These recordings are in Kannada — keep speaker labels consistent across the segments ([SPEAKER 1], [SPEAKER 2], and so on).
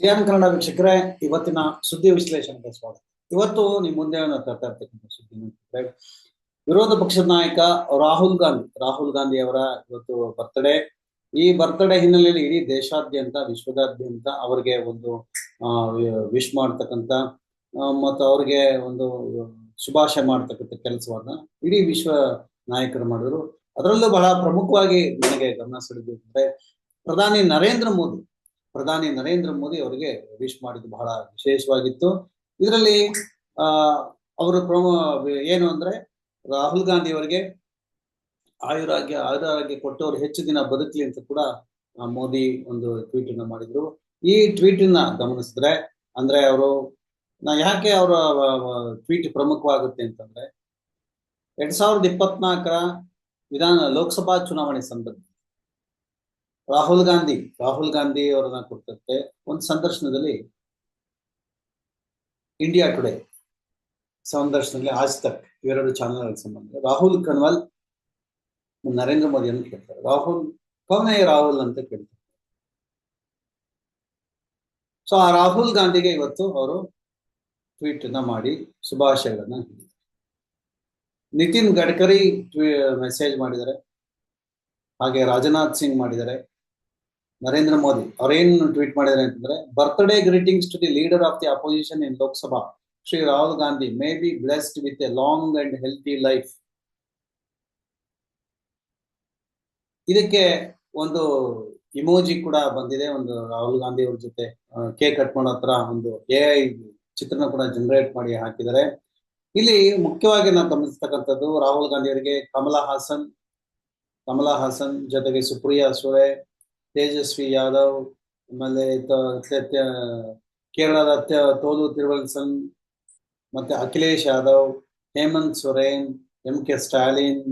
[SPEAKER 1] ಸಿಎಂ ಕನ್ನಡ ವೀಕ್ಷಕರೇ, ಇವತ್ತಿನ ಸುದ್ದಿ ವಿಶ್ಲೇಷಣೆಗೆ ಸ್ವಾಗತ. ಇವತ್ತು ನಿಮ್ ಮುಂದೆ ತರ್ತಾ ಇರ್ತಕ್ಕಂಥ ಸುದ್ದಿ ವಿರೋಧ ಪಕ್ಷದ ನಾಯಕ ರಾಹುಲ್ ಗಾಂಧಿ ರಾಹುಲ್ ಗಾಂಧಿ ಅವರ ಇವತ್ತು ಬರ್ತ್ಡೇ ಈ ಬರ್ತ್ಡೇ ಹಿನ್ನೆಲೆಯಲ್ಲಿ ಇಡೀ ದೇಶಾದ್ಯಂತ, ವಿಶ್ವದಾದ್ಯಂತ ಅವರಿಗೆ ಒಂದು ವಿಶ್ ಮಾಡ್ತಕ್ಕಂಥ ಮತ್ತು ಅವ್ರಿಗೆ ಒಂದು ಶುಭಾಶಯ ಮಾಡ್ತಕ್ಕಂಥ ಕೆಲಸವನ್ನ ಇಡೀ ವಿಶ್ವ ನಾಯಕರು ಮಾಡಿದ್ರು. ಅದರಲ್ಲೂ ಬಹಳ ಪ್ರಮುಖವಾಗಿ ನನಗೆ ಗಮನ ಸೆಳೆದಿದ್ದಾರೆ ಪ್ರಧಾನಿ ನರೇಂದ್ರ ಮೋದಿ ಪ್ರಧಾನಿ ನರೇಂದ್ರ ಮೋದಿ ಅವರಿಗೆ ವಿಶ್ ಮಾಡಿದ್ದು ಬಹಳ ವಿಶೇಷವಾಗಿತ್ತು. ಇದರಲ್ಲಿ, ಆ, ಅವರು ಪ್ರಮು, ಏನು ಅಂದ್ರೆ, ರಾಹುಲ್ ಗಾಂಧಿ ಅವರಿಗೆ ಆಯುರಾಗ್ಯ ಆಯುರಾಗ್ಯ ಕೊಟ್ಟವರು ಹೆಚ್ಚು ದಿನ ಬದುಕಲಿ ಅಂತ ಕೂಡ ಮೋದಿ ಒಂದು ಟ್ವೀಟ್ ಅನ್ನ ಮಾಡಿದ್ರು. ಈ ಟ್ವೀಟ್ ಅನ್ನ ಗಮನಿಸಿದ್ರೆ, ಅಂದ್ರೆ ಅವರು, ನಾ ಯಾಕೆ ಅವರ ಟ್ವೀಟ್ ಪ್ರಮುಖವಾಗುತ್ತೆ ಅಂತಂದ್ರೆ, ಎರಡ್ ಸಾವಿರದ ಇಪ್ಪತ್ನಾಲ್ಕರ ವಿಧಾನ, ಲೋಕಸಭಾ ಚುನಾವಣೆ ಸಂದರ್ಭ ರಾಹುಲ್ ಗಾಂಧಿ ರಾಹುಲ್ ಗಾಂಧಿ ಅವರನ್ನ ಕುರಿತಂತೆ ಒಂದು ಸಂದರ್ಶನದಲ್ಲಿ ಇಂಡಿಯಾ ಟುಡೇ ಸಂದರ್ಶನದಲ್ಲಿ ಆಜ್ ತಕ್ ಇವೆರಡು ಚಾನೆಲ್ ಸಂಬಂಧ. ರಾಹುಲ್ ಕನ್ವಾಲ್ ನರೇಂದ್ರ ಅಂತ ಕೇಳ್ತಾರೆ. ರಾಹುಲ್ ಕವನೇ ರಾಹುಲ್ ಅಂತ ಕೇಳ್ತಾರೆ. ಸೊ ಆ ರಾಹುಲ್ ಗಾಂಧಿಗೆ ಇವತ್ತು ಅವರು ಟ್ವೀಟ್ ಅನ್ನ ಮಾಡಿ ಶುಭಾಶಯಗಳನ್ನ ಹೇಳಿದ್ದಾರೆ. ನಿತಿನ್ ಗಡ್ಕರಿ ಮೆಸೇಜ್ ಮಾಡಿದ್ದಾರೆ. ಹಾಗೆ ರಾಜನಾಥ್ ಸಿಂಗ್ ಮಾಡಿದ್ದಾರೆ. ನರೇಂದ್ರ ಮೋದಿ ಅವ್ರೇನು ಟ್ವೀಟ್ ಮಾಡಿದ್ದಾರೆ ಅಂತಂದ್ರೆ birthday greetings to the leader of the opposition in Lok Sabha Shri Rahul Gandhi may be blessed with a long and healthy life ಇದಕ್ಕೆ ಒಂದು ಇಮೋಜಿ ಕೂಡ ಬಂದಿದೆ, ಒಂದು ರಾಹುಲ್ ಗಾಂಧಿ ಅವ್ರ ಜೊತೆ ಕೇಕ್ ಕಟ್ ಮಾಡೋ ಹತ್ರ ಒಂದು ಎ ಐ ಚಿತ್ರನ ಕೂಡ ಜನರೇಟ್ ಮಾಡಿ ಹಾಕಿದ್ದಾರೆ. ಇಲ್ಲಿ ಮುಖ್ಯವಾಗಿ ನಾನು ಗಮನಿಸ್ತಕ್ಕಂಥದ್ದು ರಾಹುಲ್ ಗಾಂಧಿ ಅವರಿಗೆ ಕಮಲಾ ಹಾಸನ್ ಕಮಲಾ ಹಾಸನ್ ಜೊತೆಗೆ ಸುಪ್ರಿಯಾ ಸುಳೆ ತೇಜಸ್ವಿ ಯಾದವ್, ಆಮೇಲೆ ಕೇರಳದ ಅತ್ಯ ತೋಲು ತಿರುವಲ್ಸನ್ ಮತ್ತೆ Akhilesh Yadav, Hemant Soren M K Stalin,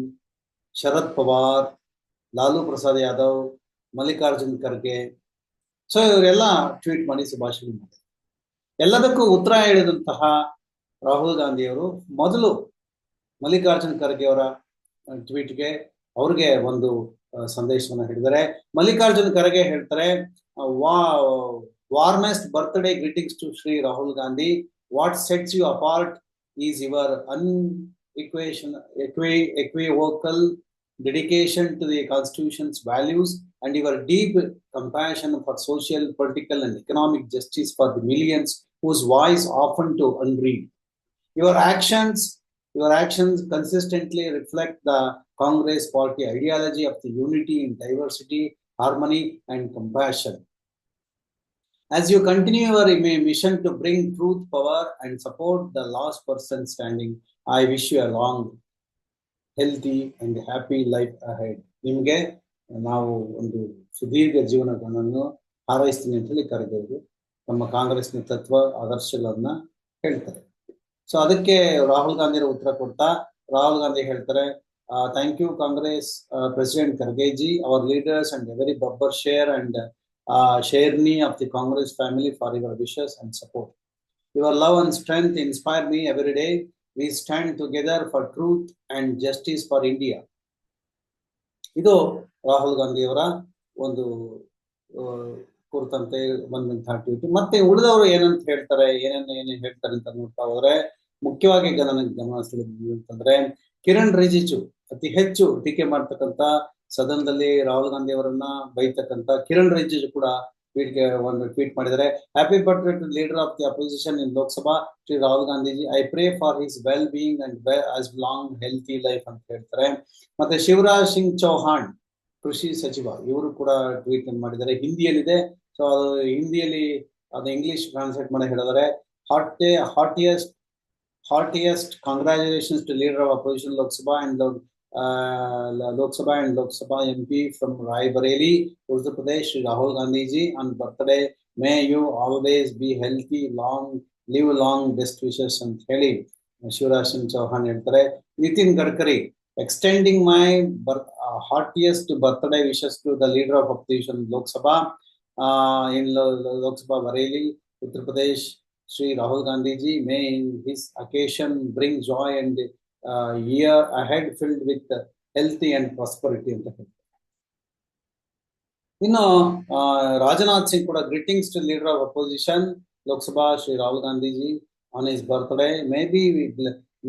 [SPEAKER 1] Sharad Pawar, Lalu Prasad Yadav, Mallikarjun Kharge. So ಇವರೆಲ್ಲ ಟ್ವೀಟ್ ಮಾಡಿ ಸುಭಾಷಿ ಮಾಡ್ತಾರೆ ಎಲ್ಲದಕ್ಕೂ ಉತ್ತರ ಹೇಳಿದಂತಹ ರಾಹುಲ್ ಗಾಂಧಿಯವರು ಮೊದಲು ಮಲ್ಲಿಕಾರ್ಜುನ್ ಖರ್ಗೆ ಅವರ ಟ್ವೀಟ್ಗೆ ಅವ್ರಿಗೆ ಒಂದು ಸಂದೇಶವನ್ನು ಹೇಳಿದರೆ ಮಲ್ಲಿಕಾರ್ಜುನ್ ಖರ್ಗೆ ಹೇಳ್ತಾರೆ ವಾ warmest birthday greetings to Shri Rahul Gandhi what sets you apart is your un equation equi equivocal dedication to the constitution's values and your deep compassion for social political and economic justice for the millions whose voice often to unread your actions your actions consistently reflect the congress party ideology of the unity in diversity harmony and compassion as you continue your mi- mission to bring truth power and support the last person standing I wish you a long, healthy and happy life ahead. ನಿಮಗೆ ನಾವು ಒಂದು ಸುದೀರ್ಘ ಜೀವನವನ್ನು ಹಾರೈಸ್ತೀನಿ ಅಂತ ಹೇಳಿ ಕರೆದಿರೋದು ನಮ್ಮ ಕಾಂಗ್ರೆಸ್ನ ತತ್ವ ಆದರ್ಶಗಳನ್ನ ಹೇಳ್ತಾರೆ ಸೊ ಅದಕ್ಕೆ ರಾಹುಲ್ ಗಾಂಧಿ ಉತ್ತರ ಕೊಡ್ತಾ, ರಾಹುಲ್ ಗಾಂಧಿ ಹೇಳ್ತಾರೆ thank you Congress president Kharge ji our leaders and very babbar sher and sherni of the Congress family for your wishes and support your love and strength inspire me every day we stand together for truth and justice for India ಇದು ರಾಹುಲ್ ಗಾಂಧಿ ಅವರ ಒಂದು ಕುರಿತಂತೆ ಬಂದಂತಹ ಟ್ವೀಟ್ ಮತ್ತೆ ಉಳಿದವರು ಏನಂತ ಹೇಳ್ತಾರೆ, ಏನೇನು ಏನೇನು ಹೇಳ್ತಾರೆ ಅಂತ ನೋಡ್ತಾ ಹೋದ್ರೆ, ಮುಖ್ಯವಾಗಿ ಗಮನ ಗಮನ ಅಂತಂದ್ರೆ, ಕಿರಣ್ ರಿಜಿಜು ಅತಿ ಹೆಚ್ಚು ಟೀಕೆ ಮಾಡ್ತಕ್ಕಂತ ಸದನದಲ್ಲಿ ರಾಹುಲ್ ಗಾಂಧಿ ಅವರನ್ನ ಬೈತಕ್ಕಂತ ಕಿರಣ್ ರಿಜಿಜು ಕೂಡ ಟ್ವೀಟ್ಗೆ ಒಂದು ಟ್ವೀಟ್ ಮಾಡಿದ್ದಾರೆ. Happy birthday to leader of the opposition in Lok Sabha Shri Rahul Gandhiji. I pray for his well being and as long healthy life ಅಂತ ಹೇಳ್ತಾರೆ. ಮತ್ತೆ ಶಿವರಾಜ್ ಸಿಂಗ್ ಚೌಹಾಣ್, ಕೃಷಿ ಸಚಿವ, ಇವರು ಕೂಡ ಟ್ವೀಟ್ ಮಾಡಿದ್ದಾರೆ. ಹಿಂದಿಯಲ್ಲಿದೆ ಸೊ ಅದು ಹಿಂದಿಯಲ್ಲಿ ಅದು ಇಂಗ್ಲಿಷ್ ಟ್ರಾನ್ಸ್ಲೇಟ್ ಮಾಡಿ ಹೇಳಿದ್ರೆ. Heart heartiest heartiest congratulations to leader of opposition Lok Sabha and Lok Sabha and Lok Sabha M P from Raebareli Uttar Pradesh Rahul Gandhiji on birthday may you always be healthy long live long best wishes ಅಂತ ಹೇಳಿ ಶಿವರಾಜ್ ಸಿಂಗ್ ಚೌಹಾಣ್ ಹೇಳ್ತಾರೆ. ನಿತಿನ್ ಗಡ್ಕರಿ ಎಕ್ಸ್ಟೆಂಡಿಂಗ್ ಮೈ ಬರ್ birthday wishes to the leader of opposition Lok Sabha. Uh, in Lok Sabha Bareilly, Uttar Pradesh, Sri Rahul Gandhi ji. May his occasion bring joy and uh, year ahead filled with healthy and prosperity. ಅಂತ ಹೇಳ್ತಾರೆ. ಇನ್ನು ರಾಜನಾಥ್ ಸಿಂಗ್ ಕೂಡ greetings to leader of opposition Lok Sabha Shri Rahul Gandhiji on his birthday may be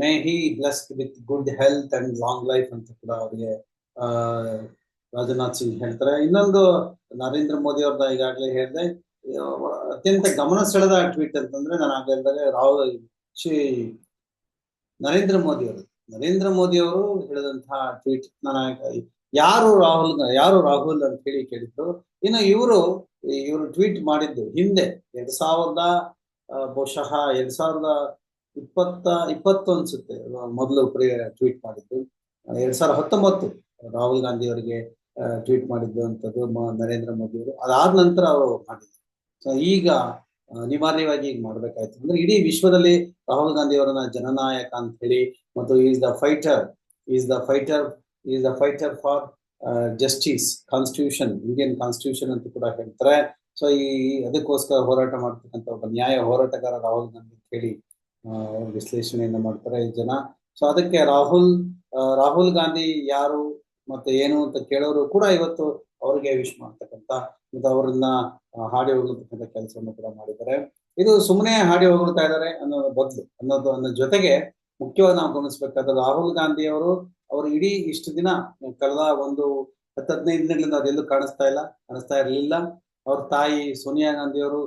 [SPEAKER 1] may he blessed with good health and long life ಅಂತ ಕೂಡ ಅವರಿಗೆ ರಾಜನಾಥ್ ಸಿಂಗ್ ಹೇಳ್ತಾರೆ. ಇನ್ನೊಂದು ನರೇಂದ್ರ ಮೋದಿ ಅವ್ರದ ಈಗಾಗಲೇ ಹೇಳಿದೆ ಅತ್ಯಂತ ಗಮನ ಸೆಳೆದ ಟ್ವೀಟ್ ಅಂತಂದ್ರೆ ನಾನು ಆಗ್ಲೇ ಹೇಳಿದಾಗ ರಾಹುಲ್ ಶ್ರೀ ನರೇಂದ್ರ ಮೋದಿ ಅವರು. ನರೇಂದ್ರ ಮೋದಿ ಅವರು ಹೇಳಿದಂತಹ ಟ್ವೀಟ್ ನಾನು ಯಾರು ರಾಹುಲ್ ಯಾರು ರಾಹುಲ್ ಅಂತ ಹೇಳಿ ಕೇಳಿದ್ರು. ಇನ್ನು ಇವರು ಇವರು ಟ್ವೀಟ್ ಮಾಡಿದ್ದು ಹಿಂದೆ, ಎರಡ್ ಸಾವಿರದ ಬಹುಶಃ ಎರಡ್ ಸಾವಿರದ ಇಪ್ಪತ್ತ ಇಪ್ಪತ್ತು ಅನ್ಸುತ್ತೆ ಮೊದಲು ಟ್ವೀಟ್ ಮಾಡಿದ್ದು. ಎರಡ್ ಸಾವಿರದ ಹತ್ತೊಂಬತ್ತು ರಾಹುಲ್ ಗಾಂಧಿ ಅವರಿಗೆ ಟ್ವೀಟ್ ಮಾಡಿದ್ದು ಅಂತದ್ದು ನರೇಂದ್ರ ಮೋದಿ ಅವರು. ಅದಾದ ನಂತರ ಅವರು ಮಾಡಿದ್ರು. ಸೊ ಈಗ ಅನಿವಾರ್ಯವಾಗಿ ಈಗ ಮಾಡ್ಬೇಕಾಯ್ತು ಅಂದ್ರೆ ಇಡೀ ವಿಶ್ವದಲ್ಲಿ ರಾಹುಲ್ ಗಾಂಧಿ ಅವರನ್ನ ಜನನಾಯಕ ಅಂತ ಹೇಳಿ ಮತ್ತು is the fighter is the fighter is the fighter for justice constitution Indian constitution ಅಂತ ಕೂಡ ಹೇಳ್ತಾರೆ. ಸೊ ಈ, ಅದಕ್ಕೋಸ್ಕರ ಹೋರಾಟ ಮಾಡ್ತಕ್ಕಂಥ ಒಬ್ಬ ನ್ಯಾಯ ಹೋರಾಟಗಾರ ರಾಹುಲ್ ಗಾಂಧಿ ಅಂತ ಹೇಳಿ ವಿಶ್ಲೇಷಣೆಯನ್ನ ಮಾಡ್ತಾರೆ ಈ ಜನ. ಸೊ ಅದಕ್ಕೆ ರಾಹುಲ್ ರಾಹುಲ್ ಗಾಂಧಿ ಯಾರು ಮತ್ತೆ ಏನು ಅಂತ ಕೇಳೋರು ಕೂಡ ಇವತ್ತು ಅವ್ರಿಗೆ ವಿಶ್ ಮಾಡ್ತಕ್ಕಂತ ಮತ್ತು ಅವ್ರನ್ನ ಹಾಡಿ ಹೋಗ್ತಕ್ಕಂಥ ಕೆಲಸವನ್ನು ಕೂಡ ಮಾಡಿದ್ದಾರೆ. ಇದು ಸುಮ್ಮನೆ ಹಾಡಿ ಹೋಗ್ತಾ ಇದ್ದಾರೆ ಅನ್ನೋದ್ರ ಬದಲು, ಅನ್ನೋದು, ಅನ್ನೋ ಜೊತೆಗೆ ಮುಖ್ಯವಾಗಿ ನಾವು ಗಮನಿಸಬೇಕಾದ ರಾಹುಲ್ ಗಾಂಧಿ ಅವರು ಅವರು ಇಡೀ ಇಷ್ಟು ದಿನ ಕಳೆದ ಒಂದು ಹತ್ತು ಹದಿನೈದು ದಿನಗಳಿಂದ ಅದೆಲ್ಲೂ ಕಾಣಿಸ್ತಾ ಇಲ್ಲ, ಕಾಣಿಸ್ತಾ ಇರಲಿಲ್ಲ. ಅವ್ರ ತಾಯಿ ಸೋನಿಯಾ ಗಾಂಧಿ ಅವರು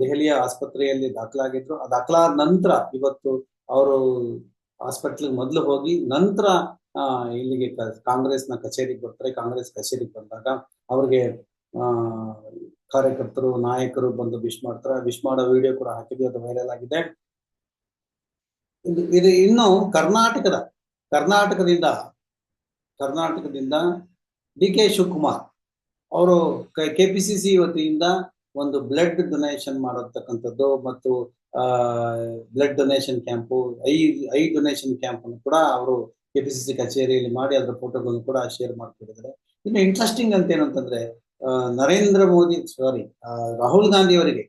[SPEAKER 1] ದೆಹಲಿಯ ಆಸ್ಪತ್ರೆಯಲ್ಲಿ ದಾಖಲಾಗಿದ್ರು. ಆ ದಾಖಲಾದ ನಂತರ ಇವತ್ತು ಅವರು ಹಾಸ್ಪಿಟ್ಲಿಗೆ ಮೊದಲು ಹೋಗಿ ನಂತರ ಇಲ್ಲಿಗೆ ಕಾಂಗ್ರೆಸ್ನ ಕಚೇರಿಗೆ ಬರ್ತಾರೆ. ಕಾಂಗ್ರೆಸ್ ಕಚೇರಿಗೆ ಬಂದಾಗ ಅವ್ರಿಗೆ ಕಾರ್ಯಕರ್ತರು, ನಾಯಕರು ಬಂದು ವಿಶ್ ಮಾಡ್ತಾರೆ. ವಿಶ್ ಮಾಡೋ ವಿಡಿಯೋ ಕೂಡ ಹಾಕಿದ್ವಿ. ಅದು ವೈರಲ್ ಆಗಿದೆ. ಇದು ಇನ್ನು ಕರ್ನಾಟಕದ, ಕರ್ನಾಟಕದಿಂದ ಕರ್ನಾಟಕದಿಂದ ಡಿ ಕೆ ಶಿವಕುಮಾರ್ ಅವರು ಕೆ ಪಿ ಸಿ ಸಿ ವತಿಯಿಂದ ಒಂದು ಬ್ಲಡ್ ಡೊನೇಷನ್ ಮಾಡತಕ್ಕಂಥದ್ದು ಮತ್ತು blood donation camp eye eye donation camp ಅನ್ನು ಕೂಡ ಅವರು ಕೆ ಪಿ ಸಿ ಸಿ ಕಚೇರಿಯಲ್ಲಿ ಮಾಡಿ ಅದರ ಫೋಟೋಗಳನ್ನು ಕೂಡ ಶೇರ್ ಮಾಡ್ತಿದ್ದಾರೆ. ಇನ್ನು ಇಂಟ್ರೆಸ್ಟಿಂಗ್ ಅಂತ ಏನಂತಂದ್ರೆ ನರೇಂದ್ರ ಮೋದಿ ಸಾರಿ ರಾಹುಲ್ ಗಾಂಧಿ ಅವರಿಗೆ,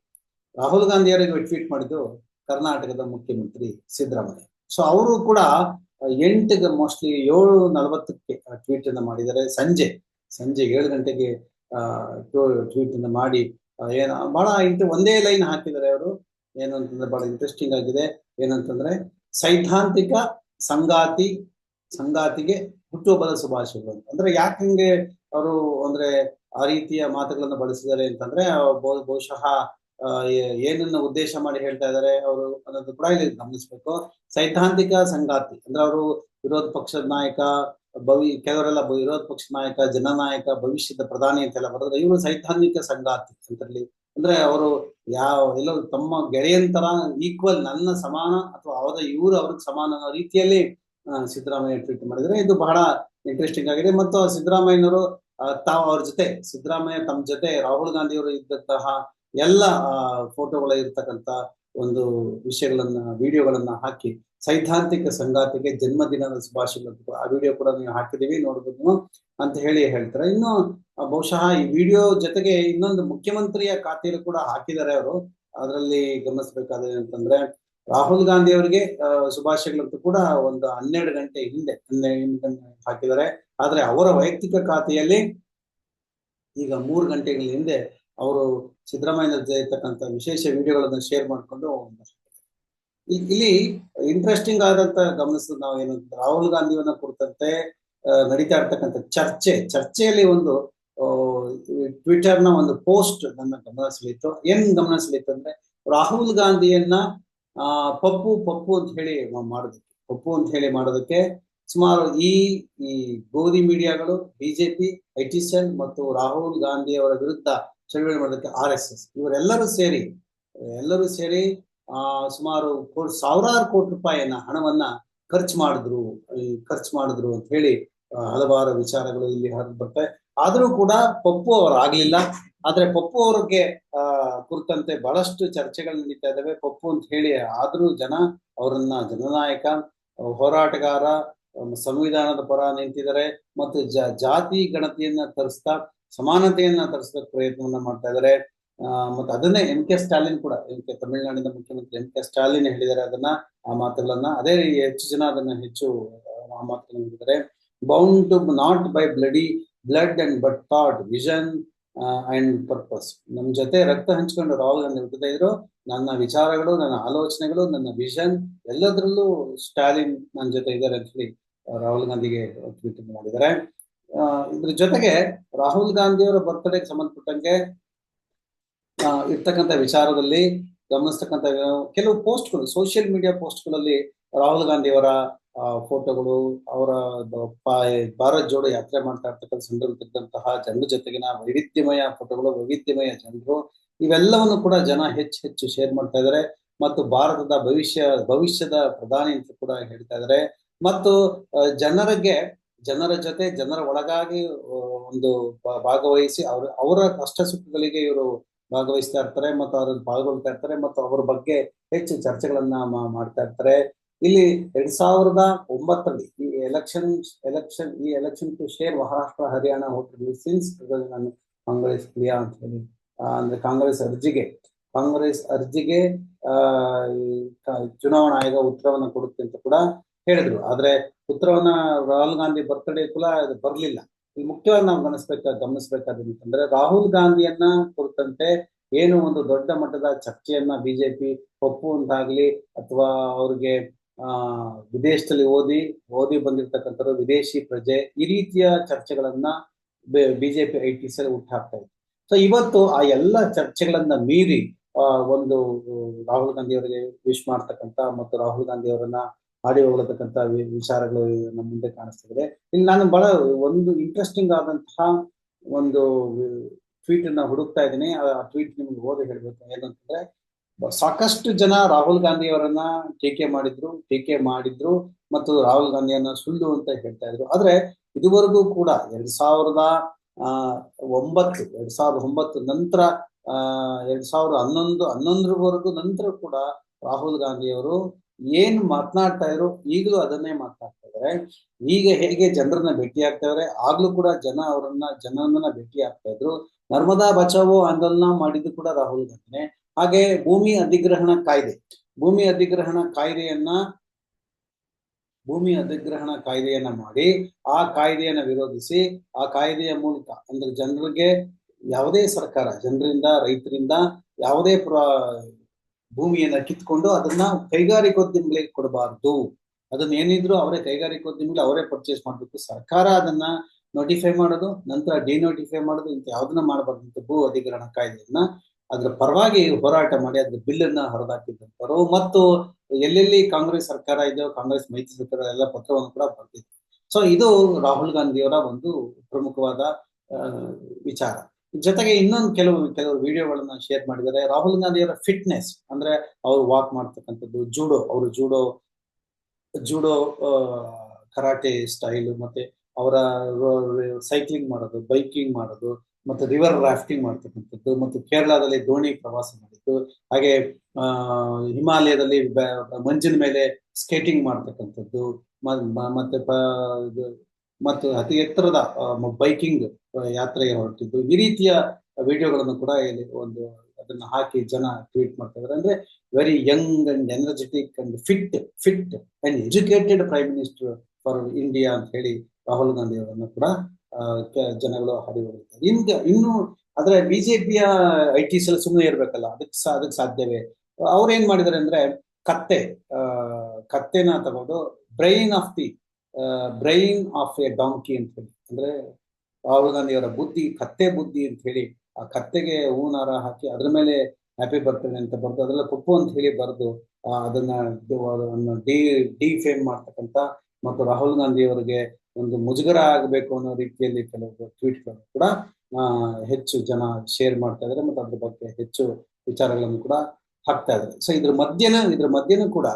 [SPEAKER 1] ರಾಹುಲ್ ಗಾಂಧಿ ಅವರಿಗೆ ಟ್ವೀಟ್ ಮಾಡಿದ್ದು ಕರ್ನಾಟಕದ ಮುಖ್ಯಮಂತ್ರಿ ಸಿದ್ದರಾಮಯ್ಯ. ಸೊ ಅವರು ಕೂಡ ಎಂಟು ಮೋಸ್ಟ್ಲಿ ಏಳು ನಲವತ್ತಕ್ಕೆ ಟ್ವೀಟ್ ಅನ್ನ ಮಾಡಿದ್ದಾರೆ. ಸಂಜೆ ಸಂಜೆ ಏಳು ಗಂಟೆಗೆ ಟ್ವೀಟ್ ಅನ್ನ ಮಾಡಿ ಏನ, ಬಹಳ ಇಂಟ್ ಒಂದೇ ಲೈನ್ ಹಾಕಿದ್ದಾರೆ ಅವರು. ಏನಂತಂದ್ರೆ ಬಹಳ ಇಂಟ್ರೆಸ್ಟಿಂಗ್ ಆಗಿದೆ. ಏನಂತಂದ್ರೆ, ಸೈದ್ಧಾಂತಿಕ ಸಂಗಾತಿ ಸಂಗಾತಿಗೆ ಹುಟ್ಟುಹಬ್ಬದ ಶುಭಾಶಯಗಳು. ಅಂದ್ರೆ ಯಾಕೆ ಹಿಂಗೆ ಅವರು ಅಂದ್ರೆ ಆ ರೀತಿಯ ಮಾತುಗಳನ್ನ ಬಳಸಿದ್ದಾರೆ ಅಂತಂದ್ರೆ ಬಹುಶಃ ಏನನ್ನ ಉದ್ದೇಶ ಮಾಡಿ ಹೇಳ್ತಾ ಇದ್ದಾರೆ ಅವರು ಅನ್ನೋದು ಕೂಡ ಇಲ್ಲಿ ಗಮನಿಸ್ಬೇಕು ಸೈದ್ಧಾಂತಿಕ ಸಂಗಾತಿ, ಅಂದ್ರೆ ಅವರು ವಿರೋಧ ಪಕ್ಷದ ನಾಯಕ, ಭವಿ, ಕೆಲವರೆಲ್ಲ ವಿರೋಧ ಪಕ್ಷದ ನಾಯಕ, ಜನನಾಯಕ, ಭವಿಷ್ಯದ ಪ್ರಧಾನಿ ಅಂತೆಲ್ಲ ಬರೋದ್ರೆ ಇವರು ಸೈದ್ಧಾಂತಿಕ ಸಂಗಾತಿ ಅಂತರಲ್ಲಿ ಅಂದ್ರೆ ಅವರು ಯಾವ ಎಲ್ಲೋ ತಮ್ಮ ಗೆಳೆಯಂತರ ಈಕ್ವಲ್ ನನ್ನ ಸಮಾನ ಅಥವಾ ಅವರ, ಇವರು ಅವ್ರಿಗೆ ಸಮಾನ ಅನ್ನೋ ರೀತಿಯಲ್ಲಿ ಸಿದ್ದರಾಮಯ್ಯ ಟ್ವೀಟ್ ಮಾಡಿದ್ರೆ ಇದು ಬಹಳ ಇಂಟ್ರೆಸ್ಟಿಂಗ್ ಆಗಿದೆ. ಮತ್ತು ಸಿದ್ದರಾಮಯ್ಯನವರು ತಾವು ಅವ್ರ ಜೊತೆ, ಸಿದ್ದರಾಮಯ್ಯ ತಮ್ಮ ಜೊತೆ, ರಾಹುಲ್ ಗಾಂಧಿಯವರು ಇದ್ದಂತಹ ಎಲ್ಲ ಫೋಟೋಗಳ ಇರ್ತಕ್ಕಂತ ಒಂದು ವಿಷಯಗಳನ್ನ, ವಿಡಿಯೋಗಳನ್ನ ಹಾಕಿ ಸೈದ್ಧಾಂತಿಕ ಸಂಗಾತಿಗೆ ಜನ್ಮದಿನದ ಶುಭಾಶಯಗಳು ಆ ವಿಡಿಯೋ ಕೂಡ ನೀವು ಹಾಕಿದೀವಿ ನೋಡ್ಬೋದು ಅಂತ ಹೇಳಿ ಹೇಳ್ತಾರೆ. ಇನ್ನು ಬಹುಶಃ ಈ ವಿಡಿಯೋ ಜೊತೆಗೆ ಇನ್ನೊಂದು ಮುಖ್ಯಮಂತ್ರಿಯ ಖಾತೆಯಲ್ಲಿ ಕೂಡ ಹಾಕಿದ್ದಾರೆ ಅವರು. ಅದರಲ್ಲಿ ಗಮನಿಸಬೇಕಾದ ಏನಂತಂದ್ರೆ ರಾಹುಲ್ ಗಾಂಧಿ ಅವರಿಗೆ ಶುಭಾಶಯಗಳಂತೂ ಕೂಡ ಒಂದು ಹನ್ನೆರಡು ಗಂಟೆ ಹಿಂದೆ, ಹನ್ನೆರಡು ಹಾಕಿದ್ದಾರೆ. ಆದ್ರೆ ಅವರ ವೈಯಕ್ತಿಕ ಖಾತೆಯಲ್ಲಿ ಈಗ ಮೂರು ಗಂಟೆಗಳ ಹಿಂದೆ ಅವರು ಸಿದ್ದರಾಮಯ್ಯ ಇರ್ತಕ್ಕಂಥ ವಿಶೇಷ ವಿಡಿಯೋಗಳನ್ನು ಶೇರ್ ಮಾಡಿಕೊಂಡು ಇಲ್ಲಿ ಇಂಟ್ರೆಸ್ಟಿಂಗ್ ಆದಂತ ಗಮನಿಸಿದ ನಾವು ಏನು ರಾಹುಲ್ ಗಾಂಧಿಯವನ್ನ ಕುರಿತಂತೆ ನಡೀತಾ ಇರ್ತಕ್ಕಂಥ ಚರ್ಚೆ, ಚರ್ಚೆಯಲ್ಲಿ ಒಂದು ಟ್ವಿಟರ್ನ ಒಂದು ಪೋಸ್ಟ್ ನನ್ನ ಗಮನ ಸೆಳೀತು ಏನ್ ಗಮನ ಅಂದ್ರೆ, ರಾಹುಲ್ ಗಾಂಧಿಯನ್ನ ಆ, ಪಪ್ಪು ಪಪ್ಪು ಅಂತ ಹೇಳಿ ಮಾಡೋದಕ್ಕೆ ಪಪ್ಪು ಅಂತ ಹೇಳಿ ಮಾಡೋದಕ್ಕೆ ಸುಮಾರು ಈ ಈ ಗೋಧಿ ಮೀಡಿಯಾಗಳು, ಬಿಜೆಪಿ, ಐ ಟಿ ಸೆಲ್ ಮತ್ತು ರಾಹುಲ್ ಗಾಂಧಿ ಅವರ ವಿರುದ್ಧ ಚಳವಳಿ ಮಾಡೋದಕ್ಕೆ ಆರ್ ಎಸ್ ಎಸ್. ಇವರೆಲ್ಲರೂ ಸೇರಿ, ಎಲ್ಲರೂ ಸೇರಿ, ಆ, ಸುಮಾರು ಸಾವಿರಾರು ಕೋಟಿ ರೂಪಾಯಿಯನ್ನ ಹಣವನ್ನ ಖರ್ಚು ಮಾಡಿದ್ರು ಖರ್ಚು ಮಾಡಿದ್ರು ಅಂತ ಹೇಳಿ ಹಲವಾರು ವಿಚಾರಗಳು ಇಲ್ಲಿ ಹರಿದು ಬರ್ತವೆ. ಆದರೂ ಕೂಡ ಪಪ್ಪು ಅವರು ಆಗ್ಲಿಲ್ಲ ಆದ್ರೆ ಪಪ್ಪು ಅವ್ರಿಗೆ, ಆ, ಕುರಿತಂತೆ ಬಹಳಷ್ಟು ಚರ್ಚೆಗಳು ನಡೀತಾ ಇದಾವೆ. ಪಪ್ಪು ಅಂತ ಹೇಳಿ ಆದ್ರೂ ಜನ ಅವರನ್ನ ಜನನಾಯಕ, ಹೋರಾಟಗಾರ ಸಂವಿಧಾನದ ಪರ ನಿಂತಿದ್ದಾರೆ ಮತ್ತು ಜಾತಿ ಗಣತಿಯನ್ನ ತರಿಸ್ತಾ, ಸಮಾನತೆಯನ್ನ ತರಿಸೋದಕ್ಕೆ ಪ್ರಯತ್ನವನ್ನ ಮಾಡ್ತಾ ಇದಾರೆ. ಮತ್ತೆ ಅದನ್ನೇ ಎಂ ಕೆ ಸ್ಟಾಲಿನ್ ಕೂಡ, ಎಂ ಕೆ ತಮಿಳುನಾಡಿನ ಮುಖ್ಯಮಂತ್ರಿ ಎಂ ಕೆ ಸ್ಟಾಲಿನ್ ಹೇಳಿದ್ದಾರೆ ಅದನ್ನ, ಆ ಮಾತುಗಳನ್ನ. ಅದೇ ರೀತಿ ಹೆಚ್ಚು ಜನ ಅದನ್ನ ಹೆಚ್ಚು, ಆ ಮಾತುಗಳನ್ನ ಹೇಳಿದ್ದಾರೆ. Bound to not by bloody blood and but thought vision and purpose ನಮ್ಮ ಜೊತೆ ರಕ್ತ ಹಂಚ್ಕೊಂಡು ರಾಹುಲ್ ಗಾಂಧಿ ಹುಟ್ಟುತ್ತಾ ಇದ್ರು. ನನ್ನ ವಿಚಾರಗಳು, ನನ್ನ ಆಲೋಚನೆಗಳು, ನನ್ನ ವಿಷನ್ ಎಲ್ಲದರಲ್ಲೂ ಸ್ಟಾಲಿನ್ ನನ್ನ ಜೊತೆ ಇದ್ದಾರೆ ಅಂತ ಹೇಳಿ ರಾಹುಲ್ ಗಾಂಧಿಗೆ ಟ್ವೀಟ್ ಮಾಡಿದ್ದಾರೆ. ಇದ್ರ ಜೊತೆಗೆ ರಾಹುಲ್ ಗಾಂಧಿಯವರ ಬರ್ತ್ಡೇಗೆ ಸಂಬಂಧಪಟ್ಟಂಗೆ ಇರ್ತಕ್ಕಂಥ ವಿಚಾರದಲ್ಲಿ ಗಮನಿಸ್ತಕ್ಕಂಥ, ಕೆಲವು ಪೋಸ್ಟ್ಗಳು ಸೋಷಿಯಲ್ ಮೀಡಿಯಾ ಪೋಸ್ಟ್ಗಳಲ್ಲಿ ರಾಹುಲ್ ಗಾಂಧಿ ಅವರ ಫೋಟೋಗಳು, ಅವರ ಭಾರತ್ ಜೋಡೋ ಯಾತ್ರೆ ಮಾಡ್ತಾ ಇರ್ತಕ್ಕಂಥ ಸಂದರ್ಭದಂತಹ ಜನರ ಜೊತೆಗಿನ ವೈವಿಧ್ಯಮಯ ಫೋಟೋಗಳು, ವೈವಿಧ್ಯಮಯ ಜನರು, ಇವೆಲ್ಲವನ್ನು ಕೂಡ ಜನ ಹೆಚ್ಚು ಹೆಚ್ಚು ಶೇರ್ ಮಾಡ್ತಾ ಇದ್ದಾರೆ ಮತ್ತು ಭಾರತದ ಭವಿಷ್ಯ, ಭವಿಷ್ಯದ ಪ್ರಧಾನಿ ಅಂತ ಕೂಡ ಹೇಳ್ತಾ ಇದ್ದಾರೆ ಮತ್ತು ಜನರಿಗೆ, ಜನರ ಜೊತೆ, ಜನರ ಒಳಗಾಗಿ ಒಂದು ಭಾಗವಹಿಸಿ ಅವ್ರ, ಅವರ ಕಷ್ಟ ಸುಖಗಳಿಗೆ ಇವರು ಭಾಗವಹಿಸ್ತಾ ಇರ್ತಾರೆ. ಮತ್ತು ಅವ್ರಲ್ಲಿ ಪಾಲ್ಗೊಳ್ತಾ ಇರ್ತಾರೆ. ಮತ್ತು ಅವರ ಬಗ್ಗೆ ಹೆಚ್ಚು ಚರ್ಚೆಗಳನ್ನ ಮಾಡ್ತಾ ಇರ್ತಾರೆ. ಇಲ್ಲಿ ಎರಡ್ ಸಾವಿರದ ಒಂಬತ್ತರಲ್ಲಿ ಈ ಎಲೆಕ್ಷನ್ ಎಲೆಕ್ಷನ್ ಈ election to share Maharashtra, Haryana ಹೋಗ್ತಿದ್ವಿ ಸಿನ್ಸ್ ನಾನು ಕಾಂಗ್ರೆಸ್ ಕ್ರಿಯಾ ಅಂತ ಹೇಳಿ. ಅಂದ್ರೆ ಕಾಂಗ್ರೆಸ್ ಅರ್ಜಿಗೆ ಕಾಂಗ್ರೆಸ್ ಅರ್ಜಿಗೆ, ಆ ಚುನಾವಣಾ ಆಯೋಗ ಉತ್ತರವನ್ನ ಕೊಡುತ್ತೆ ಅಂತ ಕೂಡ ಹೇಳಿದ್ರು. ಆದ್ರೆ ಉತ್ತರವನ್ನ ರಾಹುಲ್ ಗಾಂಧಿ ಬರ್ತ್ಡೇ ಕೂಡ ಅದು ಬರ್ಲಿಲ್ಲ. ಇಲ್ಲಿ ಮುಖ್ಯವಾಗಿ ನಾವು ಗಮನಿಸ್ಬೇಕ ಗಮನಿಸ್ಬೇಕಾದ ಅಂತಂದ್ರೆ ರಾಹುಲ್ ಗಾಂಧಿಯನ್ನ ಕುರಿತಂತೆ ಏನು ಒಂದು ದೊಡ್ಡ ಮಟ್ಟದ ಚರ್ಚೆಯನ್ನ ಬಿಜೆಪಿ ಒಪ್ಪುವಂತಾಗ್ಲಿ ಅಥವಾ ಅವ್ರಿಗೆ ಆ, ವಿದೇಶದಲ್ಲಿ ಓದಿ ಓದಿ ಬಂದಿರ್ತಕ್ಕಂಥವ್ರು, ವಿದೇಶಿ ಪ್ರಜೆ, ಈ ರೀತಿಯ ಚರ್ಚೆಗಳನ್ನ ಬಿಜೆಪಿ ಐ ಟಿ ಸಿ ಹುಟ್ಟು ಇತ್ತು ಸೊ ಇವತ್ತು ಆ ಎಲ್ಲ ಚರ್ಚೆಗಳನ್ನ ಮೀರಿ ಒಂದು ರಾಹುಲ್ ಗಾಂಧಿ ಅವರಿಗೆ ವಿಶ್ ಮಾಡ್ತಕ್ಕಂಥ ಮತ್ತು ರಾಹುಲ್ ಗಾಂಧಿ ಅವರನ್ನ ಹಾಡಿ ಹೋಗ್ಲತಕ್ಕಂಥ ವಿಚಾರಗಳು ನಮ್ಮ ಮುಂದೆ ಕಾಣಿಸ್ತಿದೆ. ಇಲ್ಲಿ ನಾನು ಬಹಳ ಒಂದು ಇಂಟ್ರೆಸ್ಟಿಂಗ್ ಆದಂತಹ ಒಂದು ಟ್ವೀಟ್ ಅನ್ನ ಹುಡುಕ್ತಾ ಇದ್ದೀನಿ. ಆ ಟ್ವೀಟ್ ನಿಮ್ಗೆ ಓದಿ ಹೇಳ್ಬೇಕು. ಏನಂತಂದ್ರೆ ಸಾಕಷ್ಟು ಜನ ರಾಹುಲ್ ಗಾಂಧಿ ಅವರನ್ನ ಟೀಕೆ ಮಾಡಿದ್ರು ಟೀಕೆ ಮಾಡಿದ್ರು ಮತ್ತು ರಾಹುಲ್ ಗಾಂಧಿಯನ್ನ ಸುಳ್ಳು ಅಂತ ಹೇಳ್ತಾ ಇದ್ರು. ಆದ್ರೆ ಇದುವರೆಗೂ ಕೂಡ ಎರಡ್ ಸಾವಿರದ, ಆ, ಒಂಬತ್ತು, ಎರಡ್ ಸಾವಿರದ ಒಂಬತ್ತು ನಂತರ, ಆ, ಎರಡ್ ಸಾವಿರದ ಹನ್ನೊಂದು, ಹನ್ನೊಂದರವರೆಗೂ ನಂತರ ಕೂಡ ರಾಹುಲ್ ಗಾಂಧಿಯವರು ಏನ್ ಮಾತನಾಡ್ತಾ ಇದ್ರು ಈಗಲೂ ಅದನ್ನೇ ಮಾತನಾಡ್ತಾ ಇದಾರೆ ಈಗ ಹೇಗೆ ಜನರನ್ನ ಭೇಟಿ ಆಗ್ತಾ ಇದಾರೆ, ಆಗ್ಲೂ ಕೂಡ ಜನ ಅವರನ್ನ, ಜನರನ್ನ ಭೇಟಿ ಆಗ್ತಾ ಇದ್ರು. ನರ್ಮದಾ ಬಚಾವೋ ಆಂದೋಲನ ಮಾಡಿದ್ದು ಕೂಡ ರಾಹುಲ್ ಗಾಂಧಿನೇ. ಹಾಗೆ ಭೂಮಿ ಅಧಿಗ್ರಹಣ ಕಾಯ್ದೆ. ಭೂಮಿ ಅಧಿಗ್ರಹಣ ಕಾಯ್ದೆಯನ್ನ, ಭೂಮಿ ಅಧಿಗ್ರಹಣ ಕಾಯ್ದೆಯನ್ನ ಮಾಡಿ ಆ ಕಾಯ್ದೆಯನ್ನ ವಿರೋಧಿಸಿ, ಆ ಕಾಯ್ದೆಯ ಮೂಲಕ ಅಂದ್ರೆ ಜನರಿಗೆ ಯಾವುದೇ ಸರ್ಕಾರ, ಜನರಿಂದ, ರೈತರಿಂದ ಯಾವುದೇ ಪ್ರ, ಭೂಮಿಯನ್ನ ಕಿತ್ಕೊಂಡು ಅದನ್ನ ಕೈಗಾರಿಕೋದ್ಯಮಿಗಳಿಗೆ ಕೊಡಬಾರ್ದು. ಅದನ್ನ ಏನಿದ್ರು ಅವರೇ ಕೈಗಾರಿಕೋದ್ಯಮಿಗಳು ಅವರೇ ಪರ್ಚೇಸ್ ಮಾಡ್ಬೇಕು. ಸರ್ಕಾರ ಅದನ್ನ ನೋಟಿಫೈ ಮಾಡೋದು, ನಂತರ ಡಿನೋಟಿಫೈ ಮಾಡೋದು, ಇಂತ ಯಾವ್ದನ್ನ ಮಾಡಬಾರ್ದು. ಭೂ ಅಧಿಗ್ರಹಣ ಕಾಯ್ದೆಯನ್ನ ಅದ್ರ ಪರವಾಗಿ ಹೋರಾಟ ಮಾಡಿ ಅದ್ರ ಬಿಲ್ಲನ್ನ ಹೊರದಾಕಿದ್ದಂಥವ್ರು ಮತ್ತು ಎಲ್ಲೆಲ್ಲಿ ಕಾಂಗ್ರೆಸ್ ಸರ್ಕಾರ ಇದೆಯೋ, ಕಾಂಗ್ರೆಸ್ ಮೈತ್ರಿ ಸರ್ಕಾರ ಎಲ್ಲ ಪತ್ರವನ್ನು ಕೂಡ ಬರ್ತಿತ್ತು ಸೊ ಇದು ರಾಹುಲ್ ಗಾಂಧಿಯವರ ಒಂದು ಪ್ರಮುಖವಾದ ವಿಚಾರ. ಜೊತೆಗೆ ಇನ್ನೊಂದು ಕೆಲವು ಕೆಲವು ವಿಡಿಯೋಗಳನ್ನ ಶೇರ್ ಮಾಡಿದ್ದಾರೆ. ರಾಹುಲ್ ಗಾಂಧಿಯವರ ಫಿಟ್ನೆಸ್, ಅಂದ್ರೆ ಅವರು ವಾಕ್ ಮಾಡ್ತಕ್ಕಂಥದ್ದು, ಜೂಡೋ, ಅವರು ಜೂಡೋ ಜೂಡೋ ಕರಾಟೆ ಸ್ಟೈಲ್, ಮತ್ತೆ ಅವರ ಸೈಕ್ಲಿಂಗ್ ಮಾಡೋದು, ಬೈಕಿಂಗ್ ಮಾಡೋದು ಮತ್ತೆ ರಿವರ್ ರಾಫ್ಟಿಂಗ್ ಮಾಡ್ತಕ್ಕಂಥದ್ದು, ಮತ್ತು ಕೇರಳದಲ್ಲಿ ದೋಣಿ ಪ್ರವಾಸ ಮಾಡಿದ್ದು, ಹಾಗೆ ಹಿಮಾಲಯದಲ್ಲಿ ಮಂಜಿನ ಮೇಲೆ ಸ್ಕೇಟಿಂಗ್ ಮಾಡ್ತಕ್ಕಂಥದ್ದು ಮತ್ತೆ ಮತ್ತು ಅತಿ ಎತ್ತರದ ಬೈಕಿಂಗ್ ಯಾತ್ರೆಗೆ ಹೊರಟಿದ್ದು. ಈ ರೀತಿಯ ವಿಡಿಯೋಗಳನ್ನು ಕೂಡ ಇಲ್ಲಿ ಒಂದು, ಅದನ್ನ ಹಾಕಿ ಜನ ಟ್ವೀಟ್ ಮಾಡ್ತಿದ್ದಾರೆ. ಅಂದ್ರೆ very young and energetic and fit fit and educated prime minister for India ಅಂತ ಹೇಳಿ ರಾಹುಲ್ ಗಾಂಧಿ ಅವರನ್ನು ಕೂಡ ಜನಗಳು ಹಾಡಿ ಹೋಗುತ್ತೆ ಇನ್ನು ಇನ್ನು ಆದ್ರೆ ಬಿಜೆಪಿಯ ಐ ಟಿ ಸಲ್ಲಿ ಸುಮ್ಮನೆ ಇರ್ಬೇಕಲ್ಲ ಅದಕ್ಕೆ ಅದಕ್ಕೆ ಸಾಧ್ಯವೇ? ಅವ್ರು ಏನ್ ಮಾಡಿದಾರೆ ಅಂದ್ರೆ ಕತ್ತೆ ಕತ್ತೆನ ತಗೊಂಡು brain of the brain of a donkey ಅಂತ ಹೇಳಿ. ಅಂದ್ರೆ ರಾಹುಲ್ ಗಾಂಧಿ ಅವರ ಬುದ್ಧಿ, ಕತ್ತೆ ಬುದ್ಧಿ ಅಂತ ಹೇಳಿ, ಆ ಕತ್ತೆಗೆ ಹೂನಾರ ಹಾಕಿ ಅದ್ರ ಮೇಲೆ ಹ್ಯಾಪಿ ಬರ್ತಡೇ ಅಂತ ಬರ್ದು, ಅದೆಲ್ಲ ಕುಪ್ಪು ಅಂತ ಹೇಳಿ ಬರೆದು ಅದನ್ನ ಡಿ ಡಿ ಫೇಮ್ ಮಾಡ್ತಕ್ಕಂಥ ಮತ್ತು ರಾಹುಲ್ ಗಾಂಧಿ ಅವರಿಗೆ ಒಂದು ಮುಜುಗರ ಆಗಬೇಕು ಅನ್ನೋ ರೀತಿಯಲ್ಲಿ ಕೆಲವು ಟ್ವೀಟ್ಗಳನ್ನು ಕೂಡ ಹೆಚ್ಚು ಜನ ಶೇರ್ ಮಾಡ್ತಾ ಇದ್ದಾರೆ ಮತ್ತು ಅದ್ರ ಬಗ್ಗೆ ಹೆಚ್ಚು ವಿಚಾರಗಳನ್ನು ಕೂಡ ಹಾಕ್ತಾ ಇದ್ದಾರೆ. ಸೊ ಇದ್ರ ಮಧ್ಯನ, ಇದ್ರ ಮಧ್ಯನೂ ಕೂಡ,